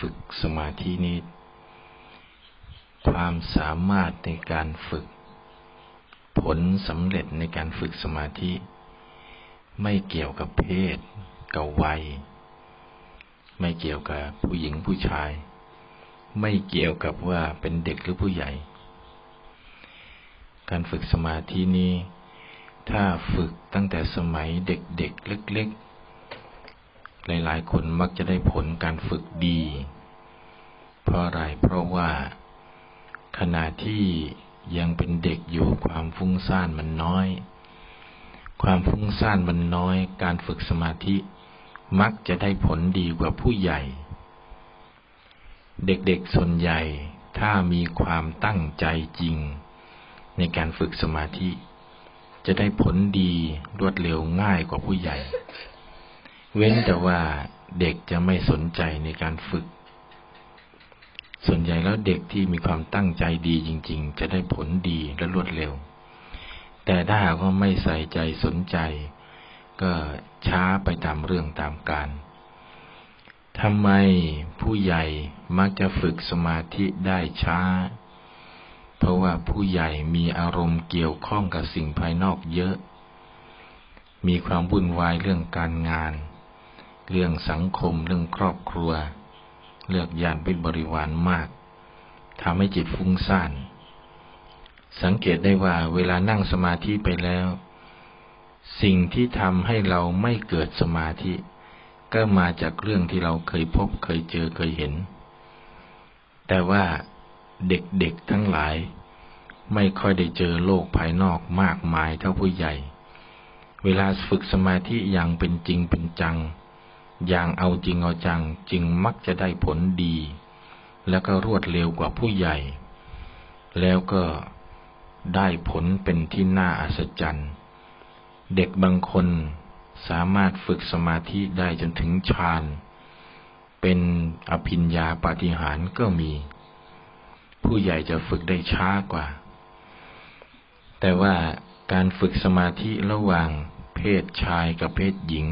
ฝึกสมาธินี้ ความสามารถในการฝึก ผลสำเร็จในการฝึกสมาธิ ไม่เกี่ยวกับเพศ กับวัย ไม่เกี่ยวกับผู้หญิงผู้ชาย ไม่เกี่ยวกับว่าเป็นเด็กหรือผู้ใหญ่ การฝึกสมาธินี้ ถ้าฝึกตั้งแต่สมัยเด็กๆเล็กๆ หลายๆ คนมักจะได้ผลการฝึกดี เพราะอะไร เพราะว่าขณะที่ยังเป็นเด็กอยู่ความฟุ้งซ่านมันน้อย ความฟุ้งซ่านมันน้อย การฝึกสมาธิมักจะได้ผลดีกว่าผู้ใหญ่ เด็กๆส่วนใหญ่ถ้ามีความตั้งใจจริง ในการฝึกสมาธิ จะได้ผลดีรวดเร็วง่ายกว่าผู้ใหญ่ เว้นแต่ว่าเด็กจะไม่สนใจในการฝึก ส่วนใหญ่แล้วเด็กที่มีความตั้งใจดีจริง ๆ จะได้ผลดีและรวดเร็ว แต่ถ้าหากว่าไม่ใส่ใจสนใจ ก็ช้าไปตามเรื่องตามการทำไมผู้ใหญ่มักจะฝึกสมาธิได้ช้า เพราะว่าผู้ใหญ่มีอารมณ์เกี่ยวข้องกับสิ่งภายนอกเยอะ มีความวุ่นวายเรื่องการงาน เรื่องสังคมเรื่องครอบครัว เลือกญาติเป็นบริวารมากทำให้จิตฟุ้งซ่าน สังเกตได้ว่าเวลานั่งสมาธิไปแล้ว สิ่งที่ทำให้เราไม่เกิดสมาธิ ก็มาจากเรื่องที่เราเคยพบเคยเจอเคยเห็น แต่ว่าเด็กๆทั้งหลาย ไม่ค่อยได้เจอโลกภายนอกมากมายเท่าผู้ใหญ่ เวลาฝึกสมาธิอย่างเป็นจริงเป็นจัง อย่างเอาจริงเอาจังจึงมักจะได้ผลดี แล้วก็รวดเร็วกว่าผู้ใหญ่ แล้วก็ได้ผลเป็นที่น่าอัศจรรย์ เด็กบางคนสามารถฝึกสมาธิได้จนถึงฌาน เป็นอภิญญาปาฏิหาริย์ก็มี ผู้ใหญ่จะฝึกได้ช้ากว่า แต่ว่าการฝึกสมาธิระหว่างเพศชายกับเพศหญิง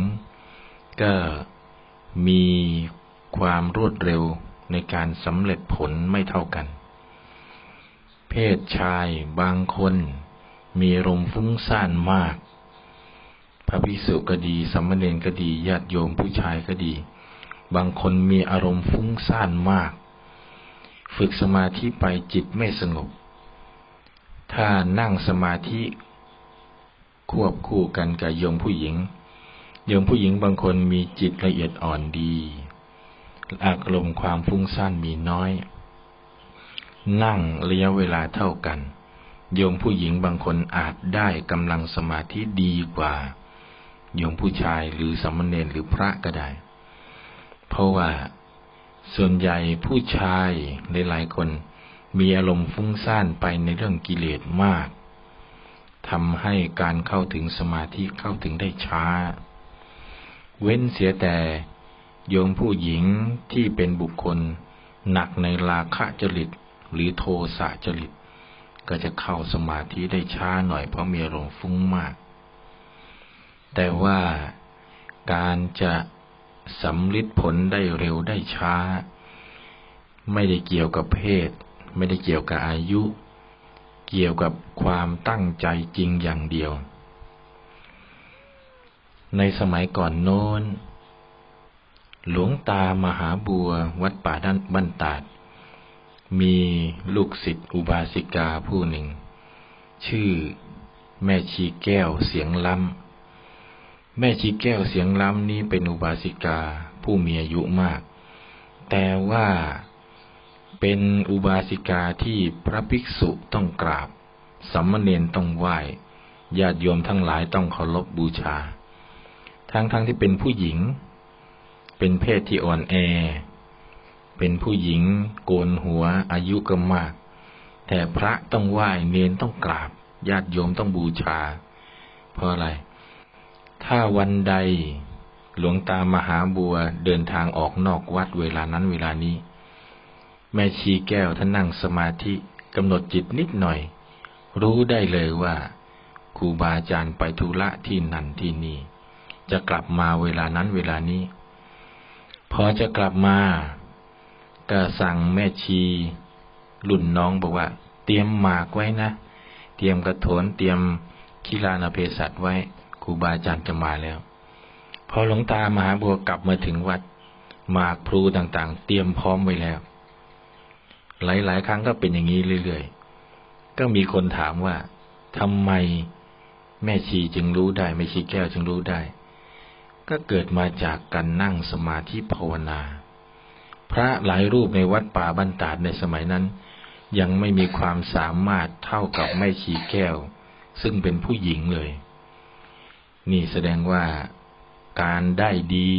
ก็ มีความรวดเร็วในการสำเร็จผลไม่เท่ากัน เพศชายบางคนมีลมฟุ้งซ่านมาก พระภิกษุก็ดีสัมมเนนก็ดีญาติโยมผู้ชายก็ดี บางคนมีอารมณ์ฟุ้งซ่านมาก ฝึกสมาธิไปจิตไม่สงบ ถ้านั่งสมาธิ ควบคู่กันกับโยมผู้หญิง โยมผู้หญิงบางคนมีจิตละเอียดอ่อนดี อารมณ์ความฟุ้งซ่านมีน้อย นั่งระยะเวลาเท่ากัน โยมผู้หญิงบางคนอาจได้กำลังสมาธิดีกว่า โยมผู้ชายหรือสมณเณรหรือพระก็ได้ เพราะว่าส่วนใหญ่ผู้ชายหลายๆคนมีอารมณ์ฟุ้งซ่านไปในเรื่องกิเลสมากทำให้การเข้าถึงสมาธิเข้าถึงได้ช้า เว้นเสียแต่โยมผู้หญิงที่เป็นบุคคล หนักในราคะจริต หรือโทสะจริต ก็จะเข้าสมาธิได้ช้าหน่อยเพราะมีอารมณ์ฟุ้งมาก แต่ว่าการจะสำลิดผลได้เร็วได้ช้า ไม่ได้เกี่ยวกับเพศ ไม่ได้เกี่ยวกับอายุ เกี่ยวกับความตั้งใจจริงอย่างเดียว ในสมัยก่อนโน้น หลวงตามหาบัววัดป่าด้านบ้านตาด มีลูกศิษย์อุบาสิกาผู้หนึ่ง ชื่อแม่ชีแก้วเสียงล้ำ แม่ชีแก้วเสียงล้ำนี้เป็นอุบาสิกาผู้มีอายุมาก แต่ว่าเป็นอุบาสิกาที่พระภิกษุต้องกราบสัมมเนนต้องไหว้ญาติโยมทั้งหลายต้องเคารพบบูชา ทั้งๆทที่เป็นผู้หญิง เป็นเพศที่อ่อนแอ เป็นผู้หญิง โกนหัว อายุก็มาก แต่พระต้องไหว้เนนต้องกราบ ญาติโยมต้องบูชา เพราะอะไร ถ้าวันใดหลวงตามหาบัวเดินทางออกนอกวัดเวลานั้นเวลานี้ แม่ชีแก้วท่านนั่งสมาธิกำหนดจิตนิดหน่อย รู้ได้เลยว่าครูบาอาจารย์ไปธุระที่นั่นที่นี่ จะกลับมาเวลานั้นเวลานี้ พอจะกลับมาก็สั่งแม่ชีรุ่นน้องบอกว่า เตรียมหมากไว้นะ เตรียมกระโถนเตรียมคีลานาเพศัตไว้ครูบาอาจารย์จะมาแล้ว พอหลวงตามหาบัวกลับมาถึงวัด หมากพลูต่างๆ เตรียมพร้อมไว้แล้ว หลายๆ ครั้งก็เป็นอย่างนี้เรื่อยๆ ก็มีคนถามว่าทำไมแม่ชีจึงรู้ได้แม่ชีแก้วจึงรู้ได้ ก็เกิดมาจากการนั่งสมาธิภาวนา พระหลายรูปในวัดป่าบ้านตาดในสมัยนั้น ยังไม่มีความสามารถเท่ากับแม่ชีแก้ว ซึ่งเป็นผู้หญิงเลย นี่แสดงว่าการได้ดี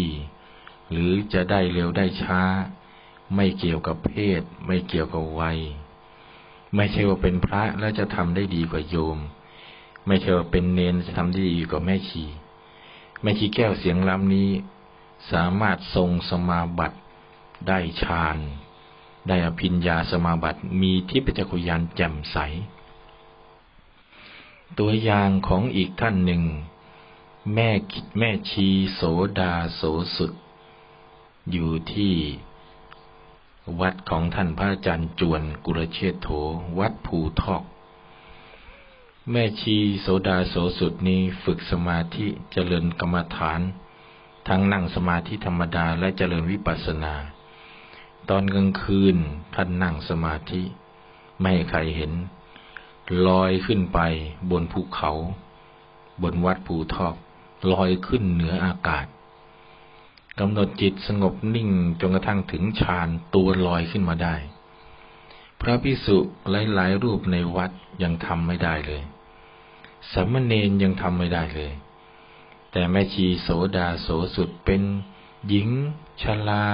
หรือจะได้เร็วได้ช้า ไม่เกี่ยวกับเพศ ไม่เกี่ยวกับวัย ไม่ใช่ว่าเป็นพระแล้วจะทำได้ดีกว่าโยม ไม่ใช่ว่าเป็นเนนจะทำได้ดีกว่าแม่ชี แม่ชีแก้วเสียงล้ำนี้ สามารถทรงสมาบัติได้ฌานได้อภิญญาสมาบัติมีที่ปัจจคุยานแจ่มใส ตัวอย่างของอีกท่านหนึ่ง แม่แม่ชีโสดาโสสุด อยู่ที่วัดของท่านพระอาจารย์จวนกุรเชษโถวัดภูทอก แม่ชีโสดาโสสุดนี้ฝึกสมาธิเจริญกรรมฐาน ทั้งนั่งสมาธิธรรมดาและเจริญวิปัสสนา ตอนกลางคืนท่านนั่งสมาธิ ไม่ให้ใครเห็น ลอยขึ้นไปบนภูเขา บนวัดภูทอกลอยขึ้นเหนืออากาศกำหนดจิตสงบนิ่งจนกระทั่งถึงฌานตัวลอยขึ้นมาได้ พระพิสุหลายๆรูปในวัดยังทำไม่ได้เลย สามเณรยังทำไม่ได้เลย แต่แม่ชีโสดาโสสุดเป็นหญิงชรา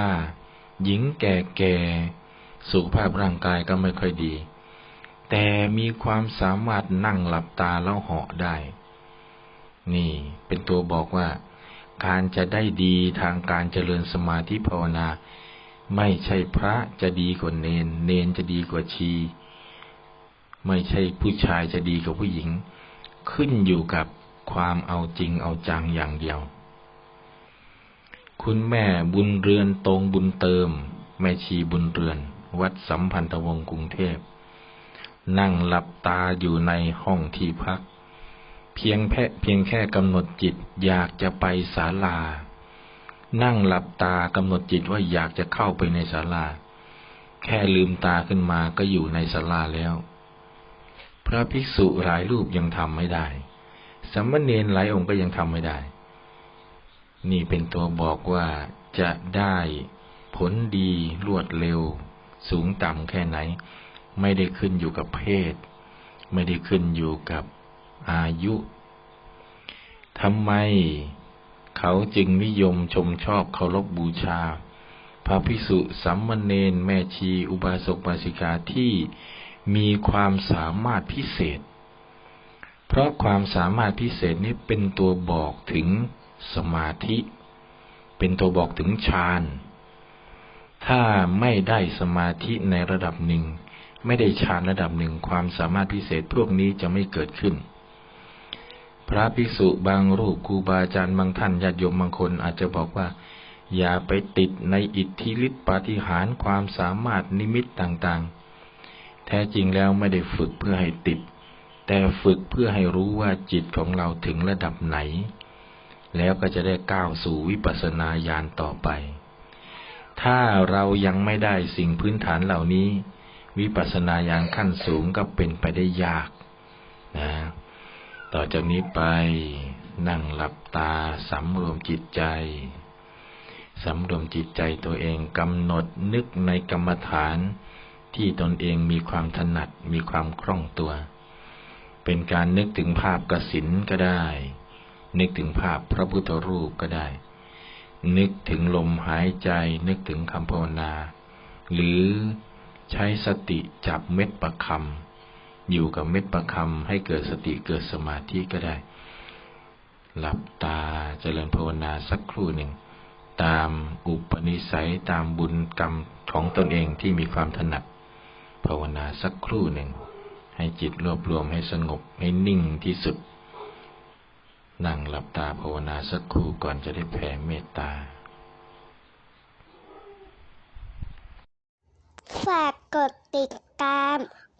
หญิงแก่ๆสุขภาพร่างกายก็ไม่ค่อยดี แต่มีความสามารถนั่งหลับตาแล้วเหาะได้ นี่เป็นตัวบอกว่า การจะได้ดีทางการเจริญสมาธิภาวนา ไม่ใช่พระจะดีกว่าเนน เนนจะดีกว่าชี ไม่ใช่ผู้ชายจะดีกว่าผู้หญิง ขึ้นอยู่กับความเอาจริงเอาจังอย่างเดียว คุณแม่บุญเรือนตรงบุญเติม แม่ชีบุญเรือน วัดสัมพันธวงศ์กรุงเทพ นั่งหลับตาอยู่ในห้องที่พัก เพียงแค่เพียงแค่กำหนดจิตอยากจะไปศาลา นั่งหลับตากำหนดจิตว่าอยากจะเข้าไปในศาลา แค่ลืมตาขึ้นมาก็อยู่ในศาลาแล้ว พระภิกษุหลายรูปยังทำไม่ได้สมมเนรหลายองค์ก็ยังทำไม่ได้ นี่เป็นตัวบอกว่าจะได้ผลดีรวดเร็ว สูงต่ำแค่ไหน ไม่ได้ขึ้นอยู่กับเพศ ไม่ได้ขึ้นอยู่กับอายุทำไมเขาจึงนิยมชมชอบเคารพบบูชา พระพิสุสัมมเนนแม่ชีอุบาสกบาสิกาที่ มีความสามารถพิเศษ เพราะความสามารถพิเศษนี้เป็นตัวบอกถึงสมาธิ เป็นตัวบอกถึงฌาน ถ้าไม่ได้สมาธิในระดับหนึ่ง ไม่ได้ฌานระดับหนึ่ง ความสามารถพิเศษพวกนี้จะไม่เกิดขึ้น พระภิกษุบางรูปครูบาอาจารย์บางท่านญาติโยมบางคนอาจจะบอกว่าอย่าไปติดในอิทธิฤทธิปาฏิหาริย์ความสามารถนิมิตต่างๆ แท้จริงแล้วไม่ได้ฝึกเพื่อให้ติด แต่ฝึกเพื่อให้รู้ว่าจิตของเราถึงระดับไหน แล้วก็จะได้ก้าวสู่วิปัสสนาญาณต่อไป ถ้าเรายังไม่ได้สิ่งพื้นฐานเหล่านี้ วิปัสสนาญาณขั้นสูงก็เป็นไปได้ยากนะ ต่อจากนี้ไปนั่งหลับตาสำรวมจิตใจสำรวมจิตใจตัวเองกำหนดนึกในกรรมฐาน ที่ตนเองมีความถนัดมีความคล่องตัว เป็นการนึกถึงภาพกสินก็ได้ นึกถึงภาพพระพุทธรูปก็ได้ นึกถึงลมหายใจ นึกถึงคำภาวนา หรือใช้สติจับเม็ดประคำอยู่กับเม็ดประคำให้เกิดสติเกิดสมาธิก็ได้ หลับตาเจริญภาวนาสักครู่หนึ่งตามอุปนิสัยตามบุญกรรมของตนเองที่มีความถนัด ภาวนาสักครู่หนึ่ง ให้จิตรวบรวมให้สงบให้นิ่งที่สุด นั่งหลับตาภาวนาสักครู่ก่อนจะได้แผ่เมตตา ฝากกดติดตาม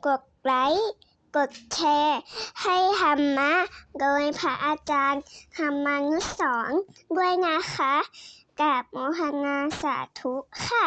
กดไลค์กดแชร์ให้ธรรมะ โดยพระอาจารย์ธรรมานุสรณ์ด้วยนะคะกราบโมทนาสาธุค่ะ